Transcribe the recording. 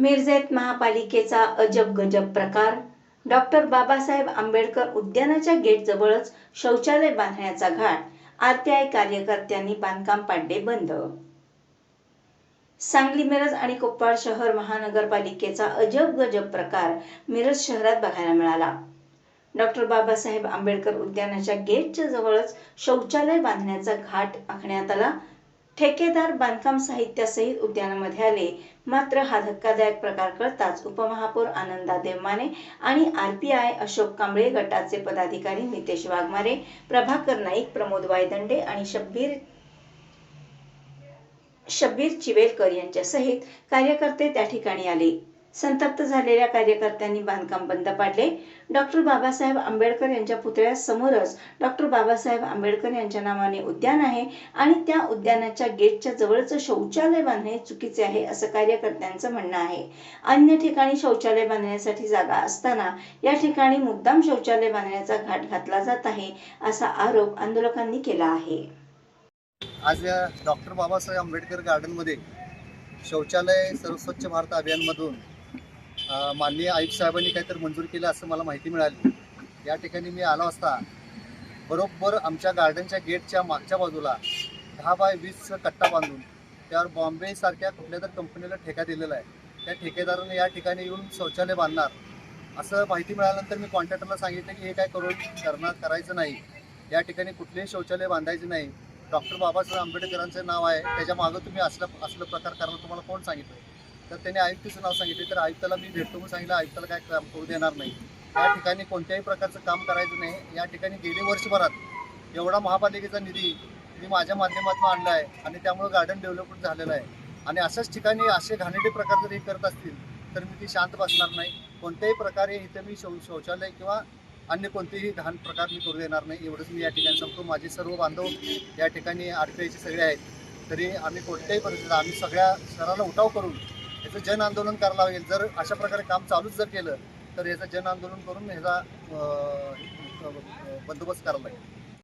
मिरजेत महापालिकेचा अजब गजब प्रकार डॉक्टर बाबासाहेब आंबेडकर उद्यानाच्या गेटजवळच शौचालय बांधण्याचा घाट आरपीआय कार्यकर्त्यांनी बांधकाम पाडले बंद. सांगली मिरज आणि कोप्पाळ शहर महानगरपालिकेचा अजब गजब प्रकार मिरज शहरात बघायला मिळाला. डॉक्टर बाबासाहेब आंबेडकर उद्यानाच्या गेटच्या जवळच शौचालय बांधण्याचा घाट आखण्यात आला. ठेकेदार बांधकाम साहित्यासहित उद्यानामध्ये आले. मात्र हा धक्कादायक प्रकार कळताच उपमहापौर आनंदा देवमाने आणि R P I Ashok Kamble गटाचे पदाधिकारी नितेश वाघमारे प्रभाकर नाईक प्रमोद वायदंडे आणि शब्बीर शब्बीर चिवेलकर यांच्यासहित कार्यकर्ते त्या ठिकाणी आले. संतप्त झालेल्या कार्यकर्त्यांनी बांधकाम बंद पाडले. डॉक्टर बाबासाहेब आंबेडकर यांच्या पुतळ्यासमोरच डॉक्टर बाबासाहेब आंबेडकर यांच्या नावाने उद्यान आहे आणि त्या उद्यानाच्या गेटच्या जवळचं शौचालय बांधणे चुकीचे आहे असं कार्यकर्त्यांचं म्हणणं आहे. अन्य ठिकाणी शौचालय बांधण्यासाठी जागा असताना या ठिकाणी मुद्दाम शौचालय बांधण्याचा घाट घातला जात आहे असा आरोप आंदोलकांनी केला आहे. आज डॉक्टर बाबासाहेब आंबेडकर गार्डनमध्ये शौचालय सर्व स्वच्छ भारत अभियानमधून माननीय आयुक्त साहेबांनी काहीतरी मंजूर केलं असं मला माहिती मिळाली. या ठिकाणी मी आलो असता बरोबर आमच्या गार्डनच्या गेटच्या मागच्या बाजूला दहा बाय वीस कट्टा बांधून त्यावर बॉम्बे सारख्या कुठल्या तर कंपनीला ठेका दिलेला आहे. त्या ठेकेदाराने या ठिकाणी येऊन शौचालय बांधणार असं माहिती मिळाल्यानंतर मी कॉन्ट्रॅक्टरला सांगितलं की हे काय करून करणार करायचं नाही. या ठिकाणी कुठलेही शौचालय बांधायचे नाही. डॉक्टर बाबासाहेब आंबेडकरांचं नाव आहे. त्याच्या मागं तुम्ही असलं असलं प्रकार करायला तुम्हाला कोण सांगितलं? तर त्यांनी आयुक्ताचं नाव सांगितले. तर आयुक्ताला मी भेटतो म्हणून सांगितलं आयुक्ताला काय काम करू देणार नाही. या ठिकाणी कोणत्याही प्रकारचं काम करायचं नाही. या ठिकाणी गेले वर्षभरात एवढा महापालिकेचा निधी मी माझ्या माध्यमातून आणला आहे आणि त्यामुळं गार्डन डेव्हलपमेंट झालेलं आहे. आणि अशाच ठिकाणी असे घाणेटे प्रकार जर हे करत असतील तर मी ती शांत बसणार नाही. कोणत्याही प्रकारे इथे मी शौ शौचालय किंवा अन्य कोणतेही घाण प्रकार मी करू देणार नाही. एवढंच मी या ठिकाणी सांगतो. माझे सर्व बांधव या ठिकाणी आडपीआयचे सगळे आहेत. तरी आम्ही कोणत्याही परिस्थितीत आम्ही सगळ्या शहराला उठाव करून याचं जन आंदोलन करायला लागेल. जर अशा प्रकारे काम चालूच जर केलं तर याचं जन आंदोलन करून ह्याचा बंदोबस्त करायला लागेल.